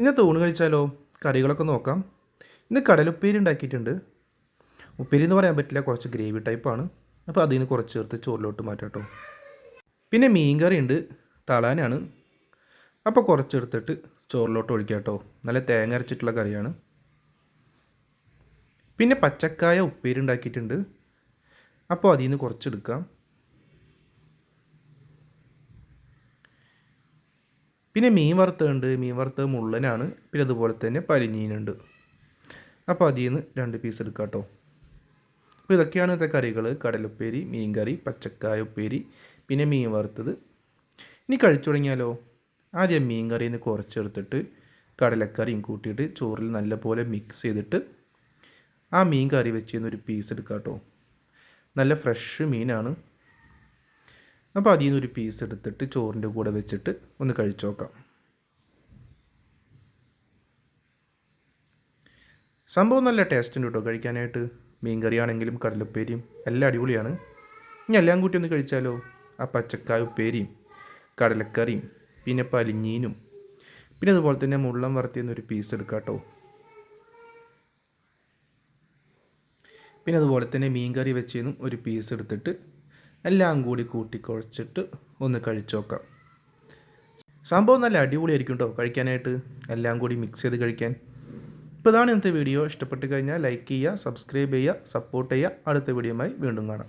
ഇന്നത്തെ ഊണ് കഴിച്ചാലോ? കറികളൊക്കെ നോക്കാം. ഇന്ന് കടലുപ്പേരി ഉണ്ടാക്കിയിട്ടുണ്ട്. ഉപ്പേരി എന്ന് പറയാൻ പറ്റില്ല കുറച്ച് ഗ്രേവി ടൈപ്പാണ് അപ്പോൾ അതിൽ നിന്ന് കുറച്ച് ചേർത്ത് ചോറിലോട്ട് മാറ്റാം കേട്ടോ പിന്നെ മീൻ കറി ഉണ്ട് തളാനാണ്. അപ്പോൾ കുറച്ചെടുത്തിട്ട് ചോറിലോട്ട് ഒഴിക്കാം കേട്ടോ നല്ല തേങ്ങ അരച്ചിട്ടുള്ള കറിയാണ്. പിന്നെ പച്ചക്കായ ഉപ്പേരി ഉണ്ടാക്കിയിട്ടുണ്ട്. അപ്പോൾ അതിൽ നിന്ന് കുറച്ചെടുക്കാം. പിന്നെ മീൻ വറുത്തുണ്ട് മീൻ വറുത്തത് മുള്ളനാണ്. പിന്നെ അതുപോലെ തന്നെ പരിഞ്ഞീനുണ്ട്. അപ്പോൾ അതിൽ നിന്ന് രണ്ട് പീസ് എടുക്കാം കേട്ടോ അപ്പോൾ ഇതൊക്കെയാണ് ഇന്നത്തെ കറികൾ. കടലുപ്പേരി മീൻകറി പച്ചക്കായ ഉപ്പേരി പിന്നെ മീൻ വറുത്തത്. ഇനി കഴിച്ചു തുടങ്ങിയാലോ? ആദ്യം മീൻ കറിയിൽ നിന്ന് കുറച്ചെടുത്തിട്ട് കടലക്കറിയും കൂട്ടിയിട്ട് ചോറിൽ നല്ലപോലെ മിക്സ് ചെയ്തിട്ട് ആ മീൻ കറി വെച്ച് ഒരു പീസ് എടുക്കാം കേട്ടോ നല്ല ഫ്രഷ് മീനാണ്. അപ്പോൾ അതിൽ നിന്നൊരു പീസ് എടുത്തിട്ട് ചോറിന്റെ കൂടെ വെച്ചിട്ട് ഒന്ന് കഴിച്ചു നോക്കാം സംഭവം നല്ല ടേസ്റ്റ് ഉണ്ട് കേട്ടോ കഴിക്കാനായിട്ട്. മീൻ കറിയാണെങ്കിലും കടലുപ്പേരിയും എല്ലാം അടിപൊളിയാണ്. ഇനി എല്ലാം കൂട്ടി ഒന്ന് കഴിച്ചാലോ? ആ പച്ചക്കായ ഉപ്പേരിയും കടലക്കറിയും പിന്നെ പലിഞ്ഞീനും പിന്നെ അതുപോലെ തന്നെ മുള്ളം വറുത്തി ഒരു പീസ് എടുക്കാം കേട്ടോ പിന്നെ അതുപോലെ തന്നെ മീൻ കറി വെച്ചതിനും ഒരു പീസ് എടുത്തിട്ട് എല്ലാം കൂടി കൂട്ടിക്കുഴച്ചിട്ട് ഒന്ന് കഴിച്ചു നോക്കാം സംഭവം നല്ല അടിപൊളിയായിരിക്കും കേട്ടോ കഴിക്കാനായിട്ട്. എല്ലാം കൂടി മിക്സ് ചെയ്ത് കഴിക്കാൻ. ഇപ്പോൾ ഇതാണ് ഇന്നത്തെ വീഡിയോ ഇഷ്ടപ്പെട്ട് കഴിഞ്ഞാൽ ലൈക്ക് ചെയ്യുക സബ്സ്ക്രൈബ് ചെയ്യുക സപ്പോർട്ട് ചെയ്യുക. അടുത്ത വീഡിയോയുമായി വീണ്ടും കാണാം.